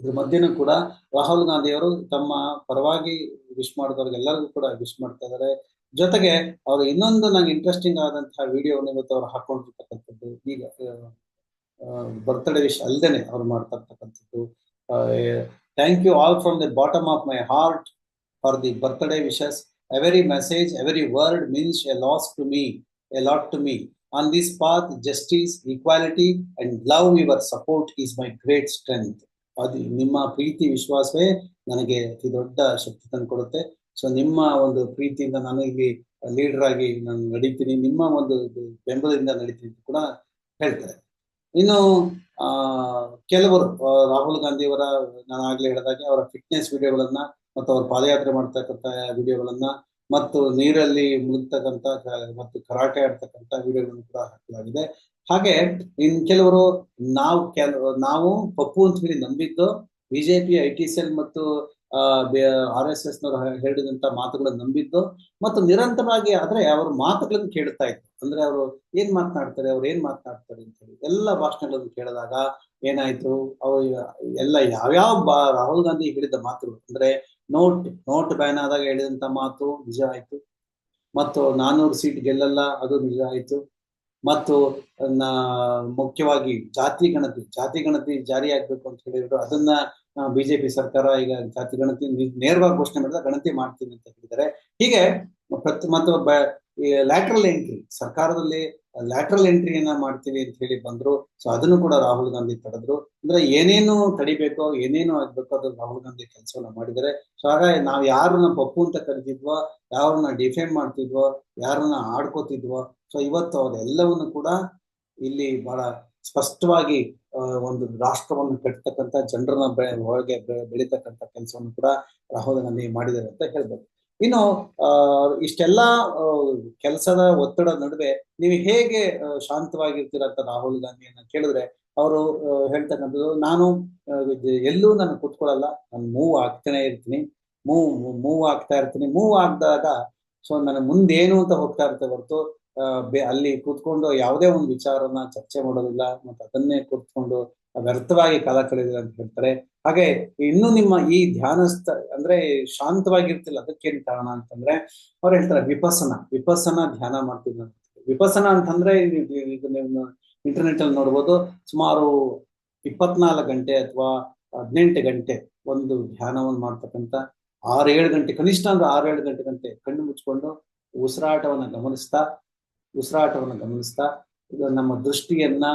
[SPEAKER 1] ಇದ್ರ ಮಧ್ಯನೂ ಕೂಡ ರಾಹುಲ್ ಗಾಂಧಿ ಅವರು ತಮ್ಮ ಪರವಾಗಿ ವಿಶ್ ಮಾಡಿದವ್ರಿಗೆ ಎಲ್ಲರಿಗೂ ಕೂಡ ವಿಶ್ ಮಾಡ್ತಾ ಇದ್ದಾರೆ. ಜೊತೆಗೆ ಅವರು ಇನ್ನೊಂದು ನಂಗೆ ಇಂಟ್ರೆಸ್ಟಿಂಗ್ ಆದಂತಹ ವಿಡಿಯೋವನ್ನು ಇವತ್ತು ಅವ್ರು ಹಾಕೊಂಡಿರ್ತಕ್ಕಂಥದ್ದು, ಈಗ ಬರ್ತ್ಡೇ ವಿಶ್ ಅಲ್ದೇನೆ ಅವ್ರು ಮಾಡ್ತಾ ಇರ್ತಕ್ಕಂಥದ್ದು thank you all from the bottom of my heart for the birthday wishes every message every word means a loss to me a lot to me on this path justice equality and love your support is my great strength ಅದು ನಿಮ್ಮ ಪ್ರೀತಿ ವಿಶ್ವಾಸವೇ ನನಗೆ ಅತಿ ದೊಡ್ಡ ಶಕ್ತಿ ತಂದು ಕೊಡುತ್ತೆ. ಸೊ ನಿಮ್ಮ ಒಂದು ಪ್ರೀತಿಯಿಂದ ನಾನು ಇಲ್ಲಿ ಲೀಡರ್ ಆಗಿ ನಾನು ನಡೀತೀನಿ. ನಿಮ್ಮ ಒಂದು ಬೆಂಬಲದಿಂದ ನಡೀತೀನಿ ಕೂಡ ಹೇಳ್ತಾರೆ. ಇನ್ನು ಆ, ಕೆಲವರು ರಾಹುಲ್ ಗಾಂಧಿಯವರ ನಾನು ಆಗ್ಲೇ ಹೇಳಿದಾಗೆ ಅವರ ಫಿಟ್ನೆಸ್ ವಿಡಿಯೋಗಳನ್ನ ಮತ್ತು ಅವ್ರ ಪಾದಯಾತ್ರೆ ಮಾಡ್ತಕ್ಕಂಥ ವಿಡಿಯೋಗಳನ್ನ ಮತ್ತು ನೀರಲ್ಲಿ ಮುಳುಗ್ತಕ್ಕಂಥ ಮತ್ತು ಕರಾಟೆ ಆಡ್ತಕ್ಕಂಥ ವಿಡಿಯೋಗಳನ್ನು ಕೂಡ ಹಾಕಲಾಗಿದೆ. ಹಾಗೆ ಇನ್ ಕೆಲವರು ನಾವು, ಕೆಲ, ನಾವು ಪಪ್ಪು ಅಂತ ಹೇಳಿ ನಂಬಿದ್ದು ಬಿಜೆಪಿ, ಐ ಟಿ ಸೆಲ್ ಮತ್ತು ಆರ್ ಎಸ್ ಎಸ್ ನವರು ಹೇಳಿದಂತ ಮಾತುಗಳನ್ನು ನಂಬಿದ್ದು ಮತ್ತು ನಿರಂತರವಾಗಿ ಆದ್ರೆ ಅವ್ರ ಮಾತುಗಳನ್ನು ಕೇಳ್ತಾ ಇತ್ತು ಅಂದ್ರೆ ಅವರು ಏನ್ ಮಾತನಾಡ್ತಾರೆ, ಅವ್ರು ಏನ್ ಮಾತನಾಡ್ತಾರೆ ಅಂತ ಹೇಳಿ ಎಲ್ಲ ಭಾಷಣಗಳನ್ನು ಕೇಳಿದಾಗ ಏನಾಯ್ತು? ಅವ್ರು ಎಲ್ಲ ಯಾವ್ಯಾವ ಬಾ, ರಾಹುಲ್ ಗಾಂಧಿ ಹೇಳಿದ ಮಾತುಗಳು ಅಂದ್ರೆ ನೋಟ್ ನೋಟ್ ಬ್ಯಾನ್ ಆದಾಗ ಹೇಳಿದಂತ ಮಾತು ನಿಜ ಆಯ್ತು. ಮತ್ತು ನಾನೂರು ಸೀಟ್ ಗೆಲ್ಲಲ್ಲ, ಅದು ನಿಜ ಆಯ್ತು. ಮತ್ತು ಮುಖ್ಯವಾಗಿ ಜಾತಿ ಗಣತಿ ಜಾತಿ ಗಣತಿ ಜಾರಿ ಆಗ್ಬೇಕು ಅಂತ ಹೇಳಿದ್ರು. ಅದನ್ನ ಬಿಜೆಪಿ ಸರ್ಕಾರ ಈಗ ಜಾತಿ ಗಣತಿ ನೇರವಾಗಿ ಘೋಷಣೆ ಮಾಡಿದ ಗಣತಿ ಮಾಡ್ತೀನಿ ಅಂತ ಹೇಳಿದ್ದಾರೆ. ಹೀಗೆ ಪ್ರತಿ, ಮತ್ತು ಲ್ಯಾಟ್ರಲ್ ಎಂಟ್ರಿ ಸರ್ಕಾರದಲ್ಲಿ ಲ್ಯಾಟ್ರಲ್ ಎಂಟ್ರಿಯನ್ನ ಮಾಡ್ತೀವಿ ಅಂತ ಹೇಳಿ ಬಂದ್ರು. ಸೊ ಅದನ್ನು ಕೂಡ ರಾಹುಲ್ ಗಾಂಧಿ ತಡೆದ್ರು. ಅಂದ್ರೆ ಏನೇನು ತಡಿಬೇಕೋ, ಏನೇನು ಆಗ್ಬೇಕೋ ಅದು ರಾಹುಲ್ ಗಾಂಧಿ ಕೆಲಸವನ್ನ ಮಾಡಿದರೆ ಸೊ ಹಾಗಾಗಿ ನಾವು ಯಾರನ್ನ ಪಪ್ಪು ಅಂತ ಕರಿತಿದ್ವೋ ಯಾರನ್ನ ಡಿಫೆಂಡ್ ಮಾಡ್ತಿದ್ವೋ, ಯಾರನ್ನ ಆಡ್ಕೋತಿದ್ವೋ ಸೊ ಇವತ್ತು ಅವರೆಲ್ಲವನ್ನು ಕೂಡ ಇಲ್ಲಿ ಬಹಳ ಸ್ಪಷ್ಟವಾಗಿ ಒಂದು ರಾಷ್ಟ್ರವನ್ನು ಕಟ್ಟತಕ್ಕಂತ ಜನರನ್ನ ಒಳಗೆ ಬೆ- ಬೆಳೀತಕ್ಕಂತ ಕೆಲಸವನ್ನು ಕೂಡ ರಾಹುಲ್ ಗಾಂಧಿ ಮಾಡಿದ್ದಾರೆ ಅಂತ ಹೇಳ್ಬೋದು. ಇನ್ನು ಇಷ್ಟೆಲ್ಲ ಕೆಲಸದ ಒತ್ತಡ ನಡುವೆ ನೀವು ಹೇಗೆ ಶಾಂತವಾಗಿರ್ತೀರ ಅಂತ ರಾಹುಲ್ ಗಾಂಧಿಯನ್ನ ಕೇಳಿದ್ರೆ ಅವರು ಹೇಳ್ತಕ್ಕಂಥದ್ದು, ನಾನು ಎಲ್ಲೂ ನಾನು ಕುತ್ಕೊಳ್ಳಲ್ಲ. ನಾನು ಮೂವ್ ಆಗ್ತಾನೆ ಇರ್ತೀನಿ. ಮೂವ್ ಮೂವ್ ಆಗ್ತಾ ಇರ್ತೀನಿ. ಮೂವ್ ಆಗ್ದಾಗ, ಸೊ ನನ್ನ ಮುಂದೇನು ಅಂತ ಹೋಗ್ತಾ ಇರ್ತೇವೆ ಹೊರತು ಅಲ್ಲಿ ಕೂತ್ಕೊಂಡು ಯಾವುದೇ ಒಂದು ವಿಚಾರನ ಚರ್ಚೆ ಮಾಡೋದಿಲ್ಲ. ಮತ್ತೆ ಅದನ್ನೇ ಕೂತ್ಕೊಂಡು ವ್ಯರ್ಥವಾಗಿ ಕಾಲ ಕಳೆದಿಲ್ಲ ಅಂತ ಹೇಳ್ತಾರೆ. ಹಾಗೆ ಇನ್ನು ನಿಮ್ಮ ಈ ಧ್ಯಾನಸ್ಥ, ಅಂದ್ರೆ ಶಾಂತವಾಗಿರ್ತಿಲ್ಲ, ಅದಕ್ಕೇನ್ ಕಾರಣ ಅಂತಂದ್ರೆ ಅವ್ರು ಹೇಳ್ತಾರೆ ವಿಪಸನ ವಿಪಸನ ಧ್ಯಾನ ಮಾಡ್ತೀನಿ ವಿಪಸನ ಅಂತಂದ್ರೆ ಇದು ನೀವು ಇಂಟರ್ನೆಟ್ ಅಲ್ಲಿ ನೋಡ್ಬೋದು, ಸುಮಾರು ಇಪ್ಪತ್ನಾಲ್ಕು ಗಂಟೆ ಅಥವಾ ಹದಿನೆಂಟು ಗಂಟೆ ಒಂದು ಧ್ಯಾನವನ್ನು ಮಾಡ್ತಕ್ಕಂತ ಆರು ಏಳು ಗಂಟೆ, ಕನಿಷ್ಠ ಅಂದ್ರೆ ಆರು ಏಳು ಗಂಟೆ ಗಂಟೆ ಕಣ್ಣು ಮುಚ್ಕೊಂಡು ಉಸಿರಾಟವನ್ನು ಗಮನಿಸ್ತಾ ಉಸಿರಾಟವನ್ನು ಗಮನಿಸ್ತಾ, ಇದು ನಮ್ಮ ದೃಷ್ಟಿಯನ್ನ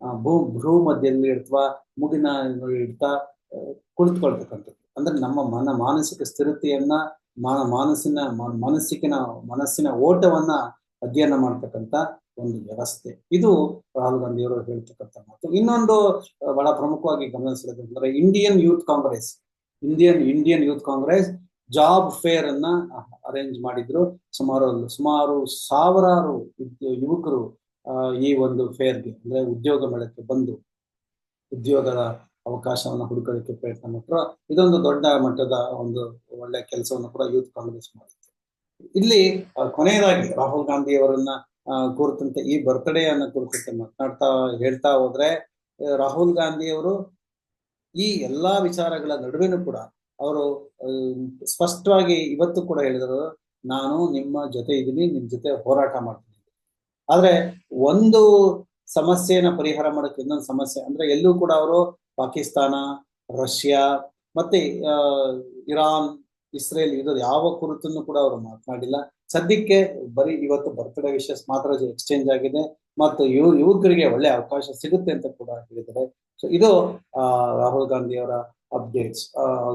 [SPEAKER 1] ಭೂ ಭ್ರೂ ಮಧ್ಯದಲ್ಲಿ ಇಡ್ತಾ ಮುಗಿನ ಇಡ್ತಾ ಕುಳಿತುಕೊಳ್ತಕ್ಕಂಥದ್ದು. ಅಂದ್ರೆ ನಮ್ಮ ಮನ, ಮಾನಸಿಕ ಸ್ಥಿರತೆಯನ್ನ, ಮಾನ, ಮಾನಸಿನ ಮನಸ್ಸಿನ ಮನಸ್ಸಿನ ಓಟವನ್ನ ಅಧ್ಯಯನ ಮಾಡ್ತಕ್ಕಂಥ ಒಂದು ವ್ಯವಸ್ಥೆ. ಇದು ರಾಹುಲ್ ಗಾಂಧಿ ಅವರು ಹೇಳ್ತಕ್ಕಂಥ ಮಾತು. ಇನ್ನೊಂದು ಬಹಳ ಪ್ರಮುಖವಾಗಿ ಗಮನಿಸಬೇಕಂದ್ರೆ Indian youth Congress Indian Indian youth Congress job fair ಅನ್ನ ಅರೇಂಜ್ ಮಾಡಿದ್ರು. ಸುಮಾರು ಸುಮಾರು ಸಾವಿರಾರು ಯುವಕರು ಈ ಒಂದು ಫೇರ್ಗೆ ಅಂದ್ರೆ ಉದ್ಯೋಗ ಮೇಳಕ್ಕೆ ಬಂದು ಉದ್ಯೋಗದ ಅವಕಾಶವನ್ನು ಹುಡುಕೋದಕ್ಕೆ ಪ್ರಯತ್ನ ಮಾಡ್ರು ಇದೊಂದು ದೊಡ್ಡ ಮಟ್ಟದ ಒಂದು ಒಳ್ಳೆ ಕೆಲಸವನ್ನು ಕೂಡ ಯೂತ್ ಕಾಂಗ್ರೆಸ್ ಮಾಡಿತ್ತು. ಇಲ್ಲಿ ಕೊನೆಯದಾಗಿ ರಾಹುಲ್ ಗಾಂಧಿ ಅವರನ್ನ ಕುರಿತಂತೆ ಈ ಬರ್ತ್ಡೇ ಅನ್ನ ಕುರಿತಂತೆ ಮಾತನಾಡ್ತಾ, ಹೇಳ್ತಾ ಹೋದ್ರೆ ರಾಹುಲ್ ಗಾಂಧಿ ಅವರು ಈ ಎಲ್ಲಾ ವಿಚಾರಗಳ ನಡುವೆನೂ ಕೂಡ ಅವರು ಸ್ಪಷ್ಟವಾಗಿ ಇವತ್ತು ಕೂಡ ಹೇಳಿದರು, ನಾನು ನಿಮ್ಮ ಜೊತೆ ಇದ್ದೀನಿ, ನಿಮ್ ಜೊತೆ ಹೋರಾಟ ಮಾಡ್ತೀನಿ. ಆದ್ರೆ ಒಂದು ಸಮಸ್ಯೆನ ಪರಿಹಾರ ಮಾಡಕ್ಕೆ ಇನ್ನೊಂದು ಸಮಸ್ಯೆ, ಅಂದ್ರೆ ಎಲ್ಲೂ ಕೂಡ ಅವರು ಪಾಕಿಸ್ತಾನ, ರಷ್ಯಾ ಮತ್ತೆ ಇರಾನ್, ಇಸ್ರೇಲ್ ಇದು ಯಾವ ಕುರಿತನ್ನು ಕೂಡ ಅವರು ಮಾತನಾಡಿಲ್ಲ. ಸದ್ಯಕ್ಕೆ ಬರೀ ಇವತ್ತು ಬರ್ತ್ಡೇ ವಿಶಸ್ ಮಾತ್ರ ಎಕ್ಸ್ಚೇಂಜ್ ಆಗಿದೆ ಮತ್ತು ಯುವ ಯುವಕರಿಗೆ ಒಳ್ಳೆ ಅವಕಾಶ ಸಿಗುತ್ತೆ ಅಂತ ಕೂಡ ಹೇಳಿದ್ದಾರೆ. ಸೊ ಇದು ರಾಹುಲ್ ಗಾಂಧಿ ಅವರ ಅಪ್ಡೇಟ್ಸ್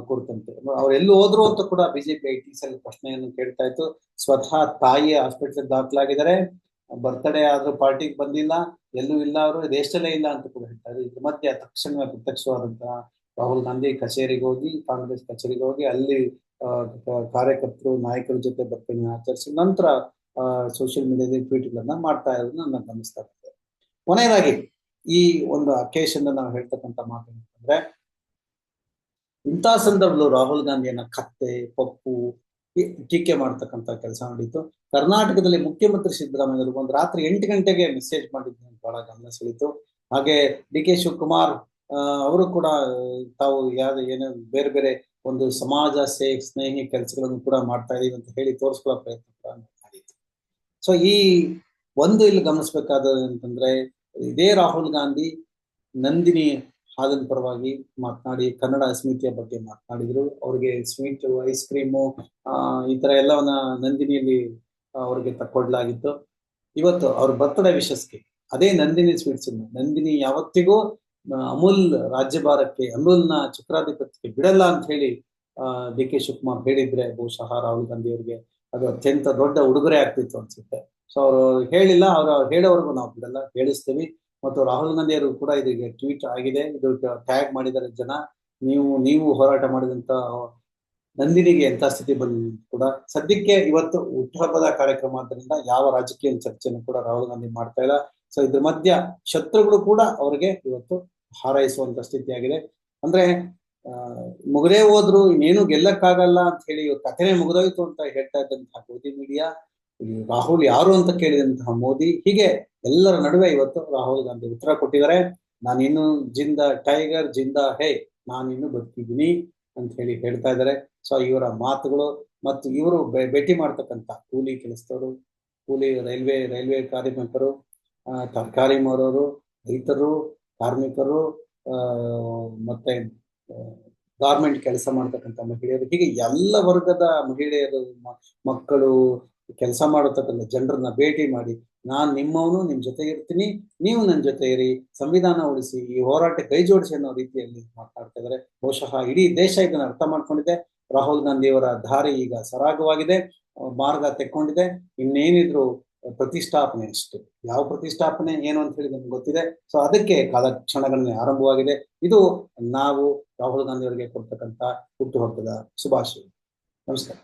[SPEAKER 1] ಕುರಿತಂತೆ. ಅವ್ರು ಎಲ್ಲಿ ಹೋದ್ರು ಅಂತ ಕೂಡ ಬಿಜೆಪಿ ಐ ಟಿ ಸೆಲ್ ಪ್ರಶ್ನೆಯನ್ನು ಕೇಳ್ತಾ ಇತ್ತು. ಸ್ವತಃ ತಾಯಿ ಹಾಸ್ಪಿಟಲ್ ದಾಖಲಾಗಿದ್ದಾರೆ. ಬರ್ತ್ಡೇ ಆದ್ರೂ ಪಾರ್ಟಿಗೆ ಬಂದಿಲ್ಲ, ಎಲ್ಲೂ ಇಲ್ಲ ಅವರು ದೇಶದಲ್ಲೇ ಇಲ್ಲ ಅಂತ ಕೂಡ ಹೇಳ್ತಾರೆ. ಇದ್ರ ಮಧ್ಯೆ ತಕ್ಷಣ ಪ್ರತ್ಯಕ್ಷವಾದಂತಹ ರಾಹುಲ್ ಗಾಂಧಿ ಕಚೇರಿಗೆ ಹೋಗಿ, ಕಾಂಗ್ರೆಸ್ ಕಚೇರಿಗೆ ಹೋಗಿ, ಅಲ್ಲಿ ಕಾರ್ಯಕರ್ತರು, ನಾಯಕರ ಜೊತೆ ಬರ್ತೇನೆ ಆಚರಿಸಿ ನಂತರ ಸೋಷಿಯಲ್ ಮೀಡಿಯಾದಲ್ಲಿ ಟ್ವೀಟ್ಗಳನ್ನ ಮಾಡ್ತಾ ಇರೋದನ್ನ ನಾನು ಗಮನಿಸ್ತಾ ಇರ್ತೇವೆ ಕೊನೆಯದಾಗಿ, ಈ ಒಂದು ಅಕೇಶನ್ ನಾವು ಹೇಳ್ತಕ್ಕಂಥ ಮಾತು ಅಂತಂದ್ರೆ ಇಂಥ ಸಂದರ್ಭದಲ್ಲೂ ರಾಹುಲ್ ಗಾಂಧಿಯನ್ನ ಕತ್ತೆ, ಪಪ್ಪು ಟೀಕೆ ಮಾಡ್ತಕ್ಕಂತ ಕೆಲಸ ನಡೀತು. ಕರ್ನಾಟಕದಲ್ಲಿ ಮುಖ್ಯಮಂತ್ರಿ ಸಿದ್ದರಾಮಯ್ಯ ಒಂದು ರಾತ್ರಿ ಎಂಟು ಗಂಟೆಗೆ ಮೆಸೇಜ್ ಮಾಡಿದ್ದು ಬಹಳ ಗಮನ ಸೆಳೀತು ಹಾಗೆ ಡಿ ಕೆ ಶಿವಕುಮಾರ್ ಅವರು ಕೂಡ, ತಾವು ಯಾವ ಏನೋ ಬೇರೆ ಬೇರೆ ಒಂದು ಸಮಾಜ ಸೇ ಸ್ನೇಹಿ ಕೆಲಸಗಳನ್ನು ಕೂಡ ಮಾಡ್ತಾ ಇದೀವಿ ಅಂತ ಹೇಳಿ ತೋರಿಸ್ಕೊಳ್ಳೋ ಪ್ರಯತ್ನ ಕೂಡ ಮಾಡಿತ್ತು ಸೊ ಈ ಒಂದು ಇಲ್ಲಿ ಗಮನಿಸಬೇಕಾದ ಅಂತಂದ್ರೆ ಇದೇ ರಾಹುಲ್ ಗಾಂಧಿ ನಂದಿನಿ ಹಾಲಿನ ಪರವಾಗಿ ಮಾತನಾಡಿ ಕನ್ನಡ ಅಸ್ಮಿತೆಯ ಬಗ್ಗೆ ಮಾತನಾಡಿದ್ರು. ಅವ್ರಿಗೆ ಸ್ವೀಟ್, ಐಸ್ ಕ್ರೀಮು ಈ ತರ ಎಲ್ಲವನ್ನ ನಂದಿನಿಯಲ್ಲಿ ಅವ್ರಿಗೆ ತಕ್ಕೊಡ್ಲಾಗಿತ್ತು. ಇವತ್ತು ಅವ್ರ ಬರ್ತ್ಡೇ ವಿಶಸ್ಗೆ ಅದೇ ನಂದಿನಿ ಸ್ವೀಟ್ಸ್ ನಂದಿನಿ ಯಾವತ್ತಿಗೂ ಅಮೂಲ್ ರಾಜ್ಯಭಾರಕ್ಕೆ, ಅಮೂಲ್ನ ಚಕ್ರಾಧಿಪತ್ಯಕ್ಕೆ ಬಿಡಲ್ಲ ಅಂತ ಹೇಳಿ ಡಿ ಕೆ ಶಿವಕುಮಾರ್ ಹೇಳಿದ್ರೆ, ಬಹುಶಃ ರಾಹುಲ್ ಗಾಂಧಿ ಅವರಿಗೆ ಅದು ಅತ್ಯಂತ ದೊಡ್ಡ ಉಡುಗೊರೆ ಆಗ್ತಿತ್ತು ಅನ್ಸುತ್ತೆ. ಸೊ ಅವರು ಹೇಳಿಲ್ಲ, ಅವ್ರು ಹೇಳೋವರೆಗೂ ನಾವು ಬಿಡಲ್ಲ ಹೇಳಿಸ್ತೀವಿ ಮತ್ತು ರಾಹುಲ್ ಗಾಂಧಿ ಅವರು ಕೂಡ ಇದಕ್ಕೆ ಟ್ವೀಟ್ ಆಗಿದೆ. ಇದು ಟ್ಯಾಗ್ ಮಾಡಿದ್ದಾರೆ ಜನ. ನೀವು ನೀವು ಹೋರಾಟ ಮಾಡಿದಂತ ನಂದಿನಿಗೆ ಎಂತ ಸ್ಥಿತಿ ಬಂದ ಕೂಡ. ಸದ್ಯಕ್ಕೆ ಇವತ್ತು ಹುಟ್ಟುಹಬ್ಬದ ಕಾರ್ಯಕ್ರಮ ಆದ್ದರಿಂದ ಯಾವ ರಾಜಕೀಯ ಚರ್ಚೆಯನ್ನು ಕೂಡ ರಾಹುಲ್ ಗಾಂಧಿ ಮಾಡ್ತಾ ಇಲ್ಲ. ಸೊ ಇದ್ರ ಮಧ್ಯ ಶತ್ರುಗಳು ಕೂಡ ಅವರಿಗೆ ಇವತ್ತು ಹಾರೈಸುವಂತ ಸ್ಥಿತಿಯಾಗಿದೆ. ಅಂದ್ರೆ ಮುಗದೇ ಹೋದ್ರು ಇನ್ನೇನು ಗೆಲ್ಲಕ್ಕಾಗಲ್ಲ ಅಂತ ಹೇಳಿ ಕಥೆನೇ ಮುಗಿದೋಯ್ತು ಅಂತ ಹೇಳ್ತಾ ಇದ್ದಂತಹ ಗೋಧಿ ಮೀಡಿಯಾ ರಾಹುಲ್ ಯಾರು ಅಂತ ಕೇಳಿದಂತಹ ಮೋದಿ, ಹೀಗೆ ಎಲ್ಲರ ನಡುವೆ ಇವತ್ತು ರಾಹುಲ್ ಗಾಂಧಿ ಉತ್ತರ ಕೊಟ್ಟಿದ್ದಾರೆ. ನಾನು ಇನ್ನು ಜಿಂದ ಟೈಗರ್, ಜಿಂದ ಹೇ ನಾನು ಇನ್ನು ಬದುಕಿದ್ದೀನಿ ಅಂತ ಹೇಳಿ ಹೇಳ್ತಾ ಇದ್ದಾರೆ. ಸೊ ಇವರ ಮಾತುಗಳು ಮತ್ತು ಇವರು ಭೇಟಿ ಮಾಡ್ತಕ್ಕಂಥ ಕೂಲಿ ಕೆಲಸದವರು, ಕೂಲಿ ರೈಲ್ವೆ ರೈಲ್ವೆ ಕಾರ್ಮಿಕರು ತರಕಾರಿ ಮಾರೋರು, ರೈತರು, ಕಾರ್ಮಿಕರು ಮತ್ತೆ ಗಾರ್ಮೆಂಟ್ ಕೆಲಸ ಮಾಡ್ತಕ್ಕಂಥ ಮಹಿಳೆಯರು, ಹೀಗೆ ಎಲ್ಲ ವರ್ಗದ ಮಹಿಳೆಯರು ಮಕ್ಕಳು ಕೆಲಸ ಮಾಡತಕ್ಕಂಥ ಜನರನ್ನ ಭೇಟಿ ಮಾಡಿ, ನಾನು ನಿಮ್ಮವನು, ನಿಮ್ ಜೊತೆ ಇರ್ತೀನಿ, ನೀವು ನನ್ನ ಜೊತೆ ಇರಿ, ಸಂವಿಧಾನ ಉಳಿಸಿ, ಈ ಹೋರಾಟ ಕೈ ಜೋಡಿಸಿ ಅನ್ನೋ ರೀತಿಯಲ್ಲಿ ಮಾತಾಡ್ತಾ ಇದ್ದಾರೆ. ಬಹುಶಃ ಇಡೀ ದೇಶ ಇದನ್ನ ಅರ್ಥ ಮಾಡ್ಕೊಂಡಿದೆ. ರಾಹುಲ್ ಗಾಂಧಿಯವರ ದಾರಿ ಈಗ ಸರಾಗವಾಗಿದೆ, ಮಾರ್ಗ ತೆಕ್ಕೊಂಡಿದೆ. ಇನ್ನೇನಿದ್ರು ಪ್ರತಿಷ್ಠಾಪನೆ ಅಷ್ಟೇ ಯಾವ ಪ್ರತಿಷ್ಠಾಪನೆ, ಏನು ಅಂತ ಹೇಳಿ ನಮ್ಗೆ ಗೊತ್ತಿದೆ. ಸೊ ಅದಕ್ಕೆ ಕಾಲ ಆರಂಭವಾಗಿದೆ. ಇದು ನಾವು ರಾಹುಲ್ ಗಾಂಧಿ ಅವರಿಗೆ ಕೊಡ್ತಕ್ಕಂಥ ಹುಟ್ಟುಹಬ್ಬದ ಶುಭಾಶಯ. ನಮಸ್ಕಾರ.